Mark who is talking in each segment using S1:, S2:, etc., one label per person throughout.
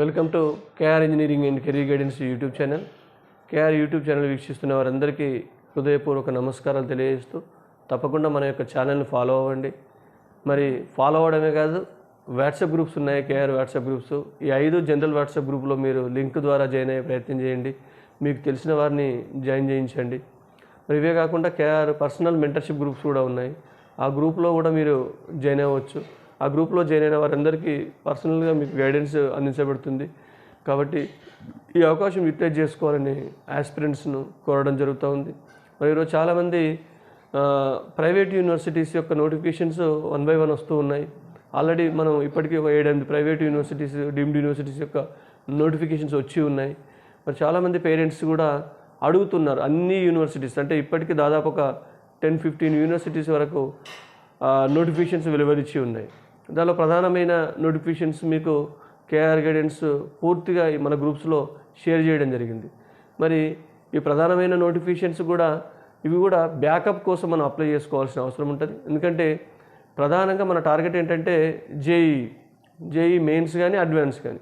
S1: Welcome to KR engineering and career guidance YouTube channel. KR YouTube channel వీక్షిస్తున్న వారందరికీ హృదయపూర్వక నమస్కారాలు తెలియజేస్తూ తప్పకుండా మన యొక్క ఛానల్ని ఫాలో అవ్వండి. మరి ఫాలో అవ్వడమే కాదు వాట్సాప్ గ్రూప్స్ ఉన్నాయి కేఆర్ వాట్సాప్ గ్రూప్స్. ఈ ఐదు జనరల్ వాట్సాప్ గ్రూప్లో మీరు లింక్ ద్వారా జాయిన్ అయ్యే ప్రయత్నం చేయండి. మీకు తెలిసిన వారిని జాయిన్ చేయించండి. మరి ఇవే కాకుండా కేఆర్ పర్సనల్ మెంటర్షిప్ గ్రూప్స్ కూడా ఉన్నాయి. ఆ గ్రూప్లో కూడా మీరు జాయిన్ అవ్వచ్చు. ఆ గ్రూప్లో జాయిన్ అయిన వారందరికీ పర్సనల్గా మీకు గైడెన్స్ అందించబడుతుంది. కాబట్టి ఈ అవకాశం యూటిలైజ్ చేసుకోవాలని ఆస్పిరెంట్స్ను కోరడం జరుగుతూ ఉంది. మరి ఈరోజు చాలామంది ప్రైవేట్ యూనివర్సిటీస్ యొక్క నోటిఫికేషన్స్ వన్ బై వన్ వస్తూ ఉన్నాయి. ఆల్రెడీ మనం ఇప్పటికీ ఒక ఏడెనిమిది ప్రైవేట్ యూనివర్సిటీస్ డీమ్డ్ యూనివర్సిటీస్ యొక్క నోటిఫికేషన్స్ వచ్చి ఉన్నాయి. మరి చాలామంది పేరెంట్స్ కూడా అడుగుతున్నారు అన్ని యూనివర్సిటీస్ అంటే ఇప్పటికీ దాదాపు ఒక టెన్ ఫిఫ్టీన్ యూనివర్సిటీస్ వరకు నోటిఫికేషన్స్ వెలువరించి ఉన్నాయి. దానిలో ప్రధానమైన నోటిఫికేషన్స్ మీకు కేఆర్ గైడెన్స్ పూర్తిగా మన గ్రూప్స్లో షేర్ చేయడం జరిగింది. మరి ఈ ప్రధానమైన నోటిఫికేషన్స్ కూడా ఇవి కూడా బ్యాకప్ కోసం మనం అప్లై చేసుకోవాల్సిన అవసరం ఉంటుంది. ఎందుకంటే ప్రధానంగా మన టార్గెట్ ఏంటంటే జేఈ జేఈ మెయిన్స్ కానీ అడ్వాన్స్ కానీ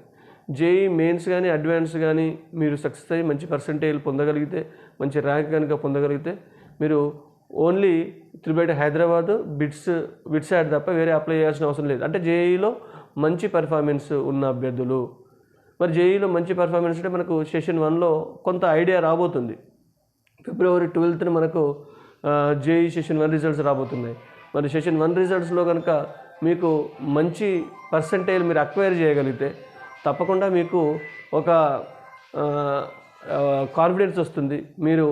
S1: జేఈ మెయిన్స్ కానీ అడ్వాన్స్ కానీ మీరు సక్సెస్ అయ్యి మంచి పర్సంటేజ్ పొందగలిగితే మంచి ర్యాంక్ కనుక పొందగలిగితే మీరు ఓన్లీ త్రిబేట హైదరాబాద్ బిట్స్ బిట్స్ యాడ్ తప్ప వేరే అప్లై చేయాల్సిన అవసరం లేదు. అంటే జేఈలో మంచి పెర్ఫార్మెన్స్ ఉన్న అభ్యర్థులు. మరి జేఈలో మంచి పెర్ఫార్మెన్స్ అంటే మనకు సెషన్ వన్లో కొంత ఐడియా రాబోతుంది. ఫిబ్రవరి ట్వెల్త్న మనకు జేఈ సెషన్ వన్ రిజల్ట్స్ రాబోతున్నాయి. మరి సెషన్ వన్ రిజల్ట్స్లో కనుక మీకు మంచి పర్సంటేజ్ మీరు అక్వైర్ చేయగలిగితే తప్పకుండా మీకు ఒక కాన్ఫిడెన్స్ వస్తుంది. మీరు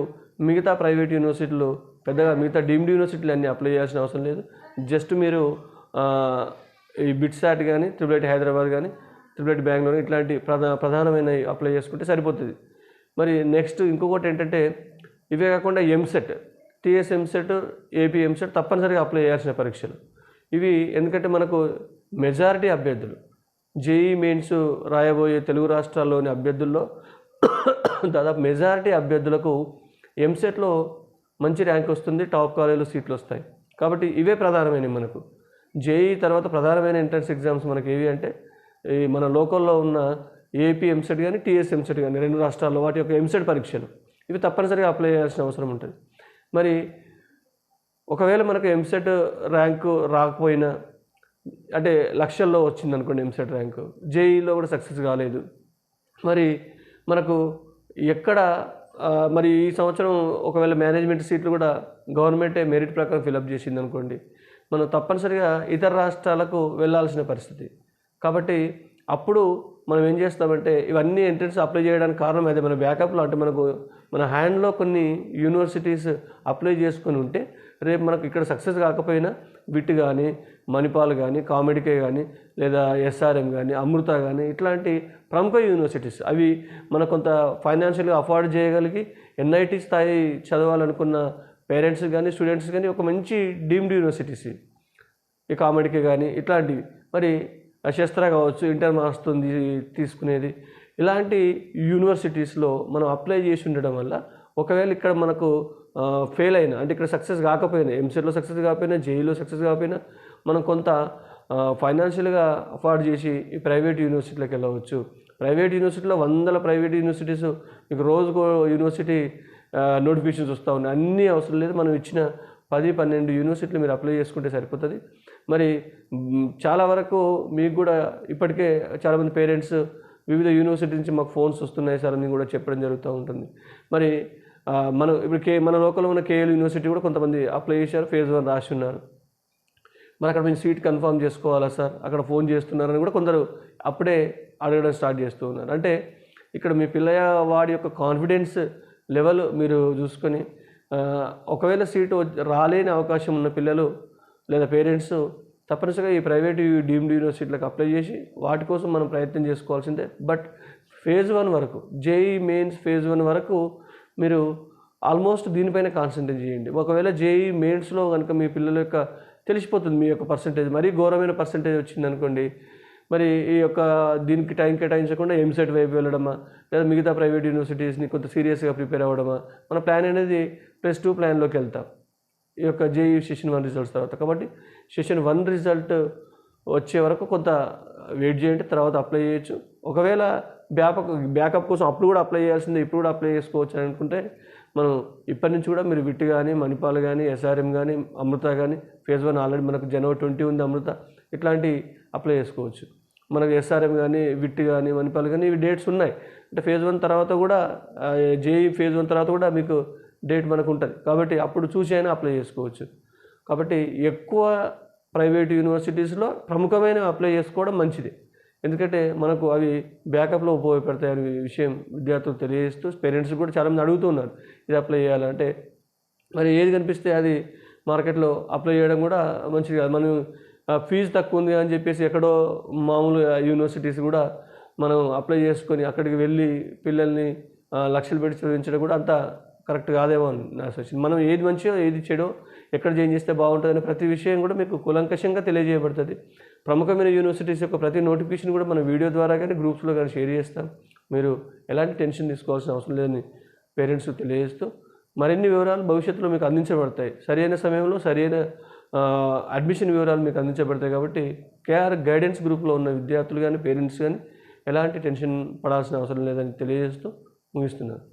S1: మిగతా ప్రైవేట్ యూనివర్సిటీలు పెద్దగా మిగతా డీమ్డ్ యూనివర్సిటీలు అన్నీ అప్లై చేయాల్సిన అవసరం లేదు. జస్ట్ మీరు ఈ బిట్సాట్ కానీ ట్రిపుల్ ఐటీ హైదరాబాద్ కానీ ట్రిపుల్ ఐటీ బెంగళూరు ఇట్లాంటి ప్రధా ప్రధానమైన అప్లై చేసుకుంటే సరిపోతుంది. మరి నెక్స్ట్ ఇంకొకటి ఏంటంటే ఇవే కాకుండా EAMCET TS EAMCET AP EAMCET తప్పనిసరిగా అప్లై చేయాల్సిన పరీక్షలు. ఇవి ఎందుకంటే మనకు మెజారిటీ అభ్యర్థులు జేఈ మెయిన్స్ రాయబోయే తెలుగు రాష్ట్రాల్లోని అభ్యర్థుల్లో దాదాపు మెజారిటీ అభ్యర్థులకు ఎంసెట్లో మంచి ర్యాంక్ వస్తుంది టాప్ కాలేజీలో సీట్లు వస్తాయి. కాబట్టి ఇవే ప్రధానమైనవి మనకు. జేఈ తర్వాత ప్రధానమైన ఎంట్రన్స్ ఎగ్జామ్స్ మనకి ఏవి అంటే ఈ మన లోకల్లో ఉన్న ఏపీ ఎంసెట్ కానీ టీఎస్ ఎంసెట్ కానీ రెండు రాష్ట్రాల్లో వాటి యొక్క ఎంసెట్ పరీక్షలు. ఇవి తప్పనిసరిగా అప్లై చేయాల్సిన అవసరం ఉంటుంది. మరి ఒకవేళ మనకు ఎంసెట్ ర్యాంకు రాకపోయినా అంటే లక్షల్లో వచ్చింది అనుకోండి ఎంసెట్ ర్యాంకు జేఈలో కూడా సక్సెస్ కాలేదు. మరి మనకు ఎక్కడ మరి ఈ సంవత్సరం ఒకవేళ మేనేజ్మెంట్ సీట్లు కూడా గవర్నమెంటే మెరిట్ ప్రకారం ఫిలప్ చేసింది అనుకోండి మనం తప్పనిసరిగా ఇతర రాష్ట్రాలకు వెళ్ళాల్సిన పరిస్థితి. కాబట్టి అప్పుడు మనం ఏం చేస్తామంటే ఇవన్నీ ఎంట్రన్స్ అప్లై చేయడానికి కారణం అదే మన బ్యాకప్లో అంటే మనకు మన హ్యాండ్లో కొన్ని యూనివర్సిటీస్ అప్లై చేసుకొని ఉంటే రేపు మనకు ఇక్కడ సక్సెస్ కాకపోయినా బిట్ కానీ మణిపాల్ కానీ కామెడికే కానీ లేదా ఎస్ఆర్ఎం కానీ అమృత కానీ ఇట్లాంటి ప్రముఖ యూనివర్సిటీస్ అవి మన కొంత ఫైనాన్షియల్గా అఫోర్డ్ చేయగలిగి ఎన్ఐటి స్థాయి చదవాలనుకున్న పేరెంట్స్ కానీ స్టూడెంట్స్ కానీ ఒక మంచి డీమ్డ్ యూనివర్సిటీస్. ఈ కామెడీకి కానీ ఇట్లాంటివి. మరి శస్త్ర కావచ్చు ఇంటర్ మార్క్స్తో తీసుకునేది. ఇలాంటి యూనివర్సిటీస్లో మనం అప్లై చేసి ఉండడం వల్ల ఒకవేళ ఇక్కడ మనకు ఫెయిల్ అయినా అంటే ఇక్కడ సక్సెస్ కాకపోయినా ఎంసెట్లో సక్సెస్ కాకపోయినా జేఈలో సక్సెస్ కాకపోయినా మనం కొంత ఫైనాన్షియల్గా అఫోర్డ్ చేసి ఈ ప్రైవేట్ యూనివర్సిటీలకు వెళ్ళవచ్చు. ప్రైవేట్ యూనివర్సిటీలో వందల ప్రైవేట్ యూనివర్సిటీస్ మీకు రోజుకో యూనివర్సిటీ నోటిఫికేషన్స్ వస్తూ ఉన్నాయి. అన్నీ అవసరం లేదు. మనం ఇచ్చిన పది పన్నెండు యూనివర్సిటీలు మీరు అప్లై చేసుకుంటే సరిపోతుంది. మరి చాలా వరకు మీకు కూడా ఇప్పటికే చాలామంది పేరెంట్స్ వివిధ యూనివర్సిటీ నుంచి మాకు ఫోన్స్ వస్తున్నాయి సార్ అని కూడా చెప్పడం జరుగుతూ ఉంటుంది. మరి మనం ఇప్పుడు కే మన లోకల్లో ఉన్న కేఎల్ యూనివర్సిటీ కూడా కొంతమంది అప్లై చేశారు ఫేజ్ వన్ రాసి ఉన్నారు. మరి అక్కడ మేము సీట్ కన్ఫర్మ్ చేసుకోవాలా సార్? అక్కడ ఫోన్ చేస్తున్నారని కూడా కొందరు అప్పుడే అడగడం స్టార్ట్ చేస్తూ ఉన్నారు. అంటే ఇక్కడ మీ పిల్లయ్య వాడి యొక్క కాన్ఫిడెన్స్ లెవెల్ మీరు చూసుకొని ఒకవేళ సీటు రాలేని అవకాశం ఉన్న పిల్లలు లేదా పేరెంట్స్ తప్పనిసరిగా ఈ ప్రైవేట్ డీమ్డ్ యూనివర్సిటీలకు అప్లై చేసి వాటి కోసం మనం ప్రయత్నం చేసుకోవాల్సిందే. బట్ ఫేజ్ వన్ వరకు జేఈ మెయిన్స్ ఫేజ్ వన్ వరకు మీరు ఆల్మోస్ట్ దీనిపైన కాన్సన్ట్రేట్ చేయండి. ఒకవేళ జేఈ మెయిన్స్లో కనుక మీ పిల్లల యొక్క తెలిసిపోతుంది మీ యొక్క పర్సంటేజ్ మరీ ఘోరమైన పర్సంటేజ్ వచ్చింది అనుకోండి మరి ఈ యొక్క దీనికి టైం కేటాయించకుండా ఎంసెట్ వైపు వెళ్ళడమా లేదా మిగతా ప్రైవేట్ యూనివర్సిటీస్ని కొంత సీరియస్గా ప్రిపేర్ అవ్వడమా మన ప్లాన్ అనేది ప్లస్ టూ ప్లాన్లోకి వెళ్తాం. ఈ యొక్క జేఈ సెషన్ వన్ రిజల్ట్స్ తర్వాత. కాబట్టి సెషన్ వన్ రిజల్ట్ వచ్చే వరకు కొంత వెయిట్ చేయండి తర్వాత అప్లై చేయొచ్చు. ఒకవేళ బ్యాకప్ బ్యాకప్ కోసం అప్పుడు కూడా అప్లై చేయాల్సిందే ఇప్పుడు కూడా అప్లై చేసుకోవచ్చు అని అనుకుంటే మనం ఇప్పటి నుంచి కూడా మీరు విట్ కానీ మణిపాల్ కానీ ఎస్ఆర్ఎం కానీ అమృత కానీ ఫేజ్ వన్ ఆల్రెడీ మనకు జనవరి ట్వంటీ ఉంది అమృత ఇట్లాంటి అప్లై చేసుకోవచ్చు. మనకు ఎస్ఆర్ఎం కానీ విట్ కానీ మణిపాల్ కానీ ఇవి డేట్స్ ఉన్నాయి. అంటే ఫేజ్ వన్ తర్వాత కూడా జేఈ ఫేజ్ వన్ తర్వాత కూడా మీకు డేట్ మనకు ఉంటుంది. కాబట్టి అప్పుడు చూసి అయినా అప్లై చేసుకోవచ్చు. కాబట్టి ఎక్కువ ప్రైవేట్ యూనివర్సిటీస్లో ప్రముఖమైన అప్లై చేసుకోవడం మంచిది. ఎందుకంటే మనకు అవి బ్యాకప్లో ఉపయోగపడతాయి అనే విషయం విద్యార్థులు తెలియజేస్తూ పేరెంట్స్ కూడా చాలామంది అడుగుతున్నారు ఇది అప్లై చేయాలంటే మరి ఏది కనిపిస్తే అది మార్కెట్లో అప్లై చేయడం కూడా మంచిది కాదు. మనం ఫీజు తక్కువ ఉంది అని చెప్పేసి ఎక్కడో మామూలు యూనివర్సిటీస్ కూడా మనం అప్లై చేసుకొని అక్కడికి వెళ్ళి పిల్లల్ని లక్షలు పెట్టి చదివించడం కూడా అంత కరెక్ట్ కాదేమో అని. నా సూచన మనం ఏది మంచిదో ఏది చెడో ఎక్కడ చేంజ్ చేస్తే బాగుంటుందని ప్రతి విషయం కూడా మీకు కులంకషంగా తెలియజేయబడుతుంది. ప్రముఖమైన యూనివర్సిటీస్ యొక్క ప్రతి నోటిఫికేషన్ కూడా మనం వీడియో ద్వారా కానీ గ్రూప్స్లో కానీ షేర్ చేస్తాం. మీరు ఎలాంటి టెన్షన్ తీసుకోవాల్సిన అవసరం లేదని పేరెంట్స్ తెలియజేస్తూ మరిన్ని వివరాలు భవిష్యత్తులో మీకు అందించబడతాయి. సరైన సమయంలో సరైన అడ్మిషన్ వివరాలు మీకు అందించబడతాయి కాబట్టి కేఆర్ గైడెన్స్ గ్రూప్లో ఉన్న విద్యార్థులు కానీ పేరెంట్స్ కానీ ఎలాంటి టెన్షన్ పడాల్సిన అవసరం లేదని తెలియజేస్తూ ముగిస్తున్నాను.